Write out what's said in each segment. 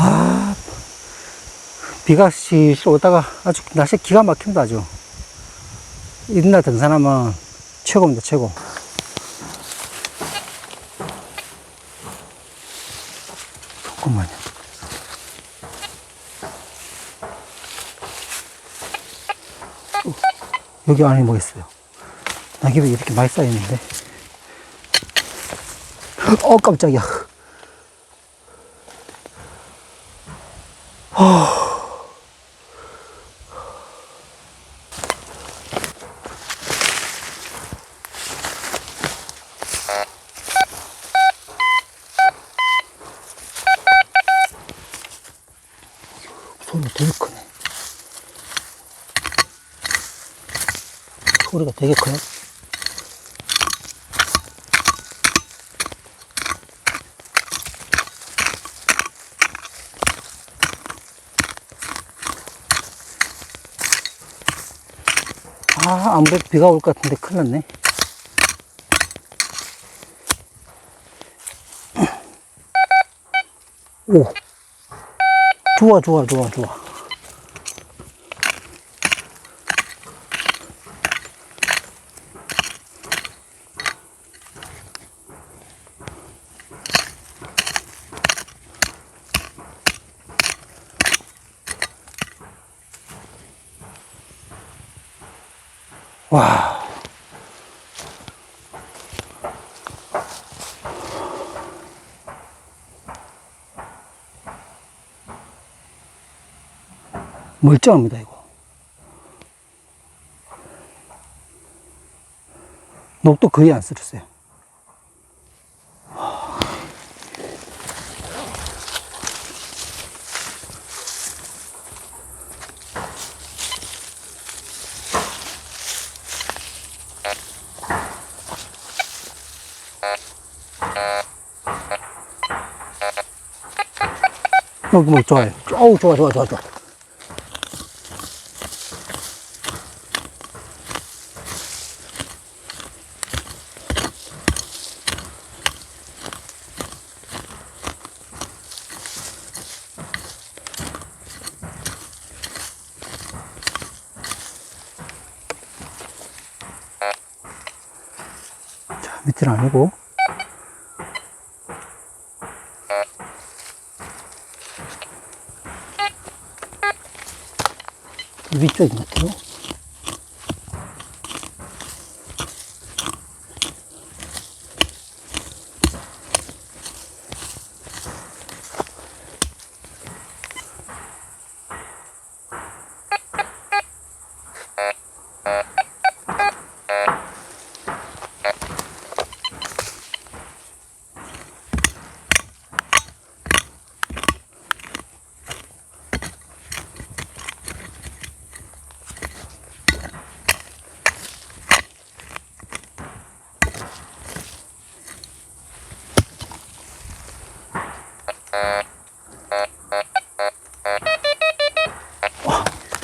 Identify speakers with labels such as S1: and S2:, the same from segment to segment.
S1: 아, 비가 실실 오다가 아주 날씨 기가 막힙니다, 아주. 이날 등산하면 최고입니다, 최고. 잠깐만요. 어, 여기 안에 뭐 있어요? 낙엽이 이렇게 많이 쌓여있는데. 어, 깜짝이야. 소리가 되게 크네. 소리가 되게 커요. 아, 아무래도 비가 올 것 같은데 큰일 났네. 오. 좋아, 좋아, 좋아, 좋아. 와. 멀쩡합니다, 이거. 녹도 거의 안 쓸었어요. 여기 뭐 좋아요. 어우, 좋아, 좋아, 좋아, 좋아. 밑에는 아니고. 위쪽인 것 같아요.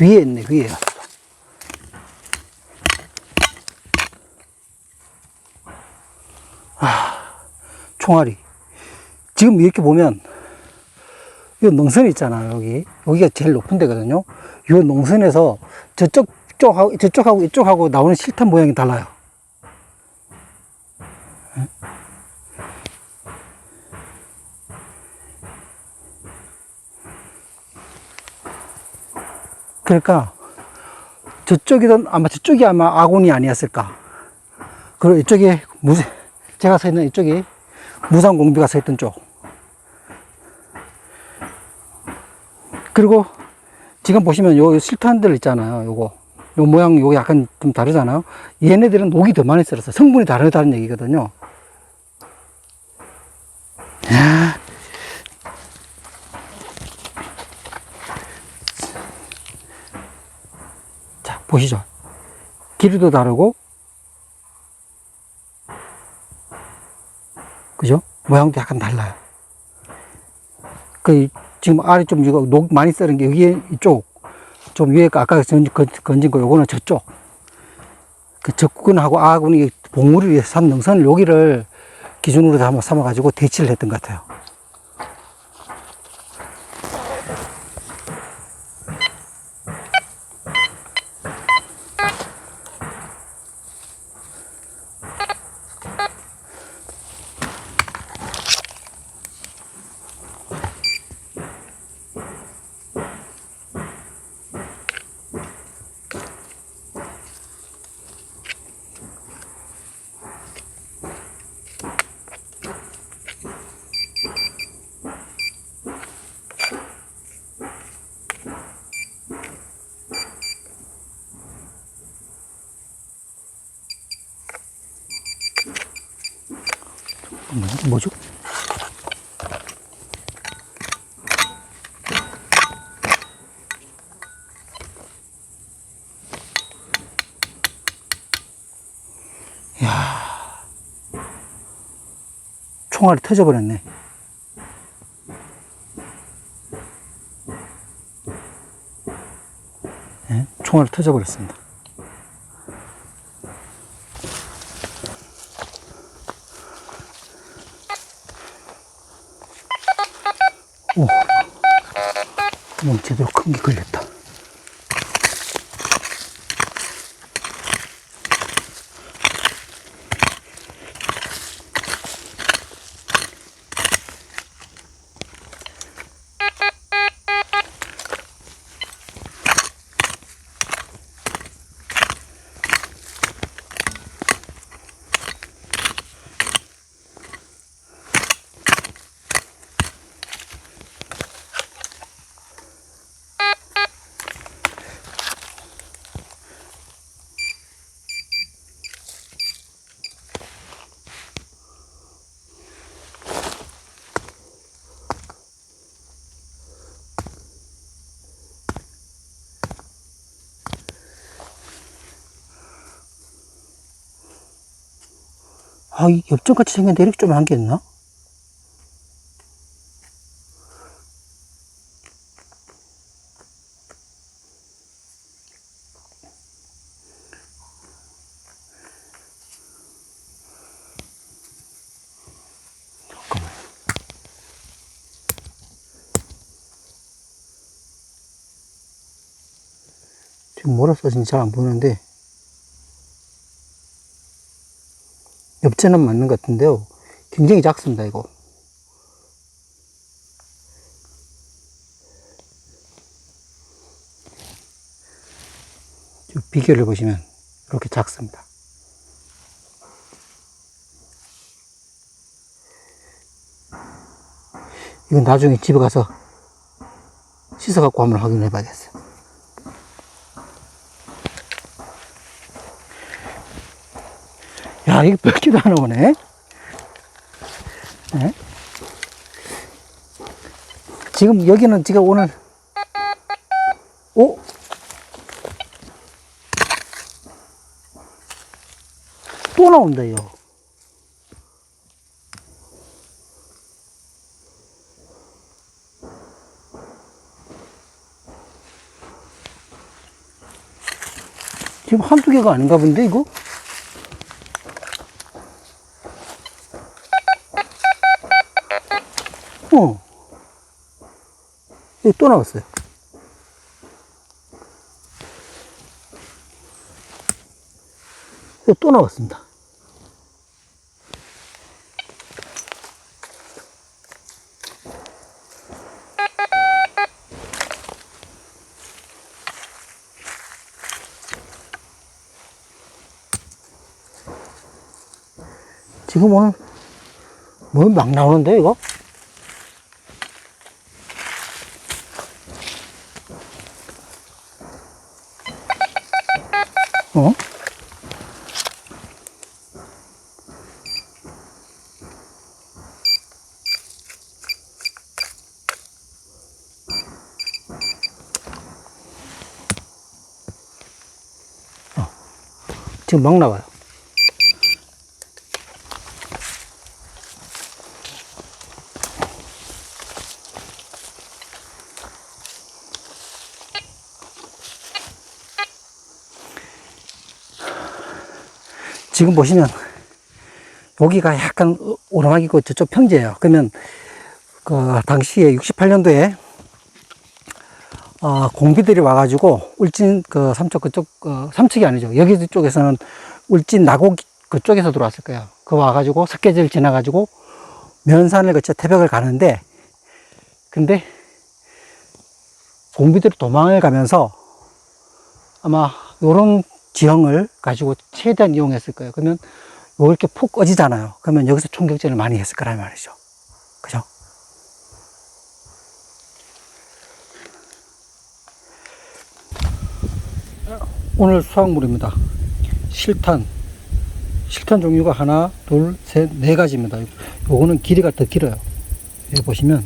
S1: 위에 있네, 위에. 아, 총알이. 지금 이렇게 보면, 이 농선 있잖아요, 여기. 여기가 제일 높은 데거든요. 이 농선에서 저쪽, 쪽하고, 저쪽하고 이쪽하고 나오는 실탄 모양이 달라요. 그러니까 저쪽이던 아마 저쪽이 아마 아군이 아니었을까. 그리고 이쪽에 무 제가 서 있는 이쪽이 무상 공비가 서 있던 쪽. 그리고 지금 보시면 요 실탄들 있잖아요. 요거 요 모양 요거 약간 좀 다르잖아요. 얘네들은 녹이 더 많이 쓸었어. 성분이 다르다는 얘기거든요. 야. 보시죠. 길이도 다르고, 그죠? 모양도 약간 달라요. 그, 지금 아래 좀 이거 녹 많이 쓰는 게 여기 이쪽, 좀 위에 거 아까 건- 건- 건진 거 요거는 저쪽. 그 적군하고 아군이 위해서 산 능선을 여기를 기준으로 삼아- 삼아가지고 대치를 했던 것 같아요. 뭐죠? 야 총알이 터져버렸네. 예, 총알이 터져버렸습니다. 오, 구멍 제대로 큰 게 걸렸다. 아, 이 엽전같이 생겼는데 이렇게 좀 한 게 있나? 뭐라 써진지 잘 안 보이는데, 엽전은 맞는 것 같은데요. 굉장히 작습니다, 이거. 쭉 비교를 보시면 이렇게 작습니다. 이건 나중에 집에 가서 씻어갖고 한번 확인해 봐야겠어요. 야, 이거 몇 개도 안 오네? 네? 지금 여기는 지금 오늘, 오? 또 나온다요. 지금 한두 개가 아닌가 본데, 이거? 어. 여기 또 나왔어요. 여기 또 나왔습니다. 지금 오늘 뭐 막 나오는데 이거? 지금 막 나와요. 지금 보시면 여기가 약간 오르막이고 저쪽 평지예요. 그러면 그 당시에 68년도에 어, 공비들이 와가지고 울진 그 삼척 그쪽 어, 삼척이 아니죠. 여기 쪽에서는 울진 나곡 그쪽에서 들어왔을 거예요. 그 와가지고 석계지를 지나가지고 면산을 거쳐 태백을 가는데 근데 공비들이 도망을 가면서 아마 요런 지형을 가지고 최대한 이용했을 거예요. 그러면 요 이렇게 푹 꺼지잖아요. 그러면 여기서 총격전을 많이 했을 거란 말이죠. 그죠? 오늘 수확물입니다. 실탄. 실탄 종류가 하나, 둘, 셋, 네 가지입니다. 요거는 길이가 더 길어요. 여기 보시면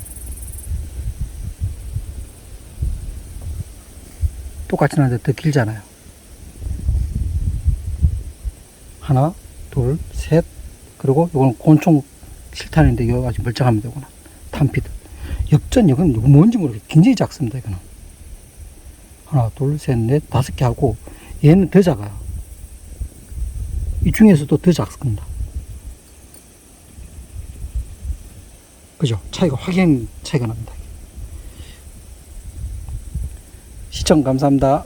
S1: 똑같이 나는데 더 길잖아요. 하나, 둘, 셋. 그리고 요거는 곤충 실타는데 이거 아주 멀쩡합니다. 이거는 탄피드. 역전 이건 뭔지 모르겠어요. 굉장히 작습니다. 이거는 하나, 둘, 셋, 넷, 다섯 개 하고 얘는 더 작아요. 이 중에서도 더 작습니다. 그죠? 차이가 확연 차이가 납니다. 시청 감사합니다.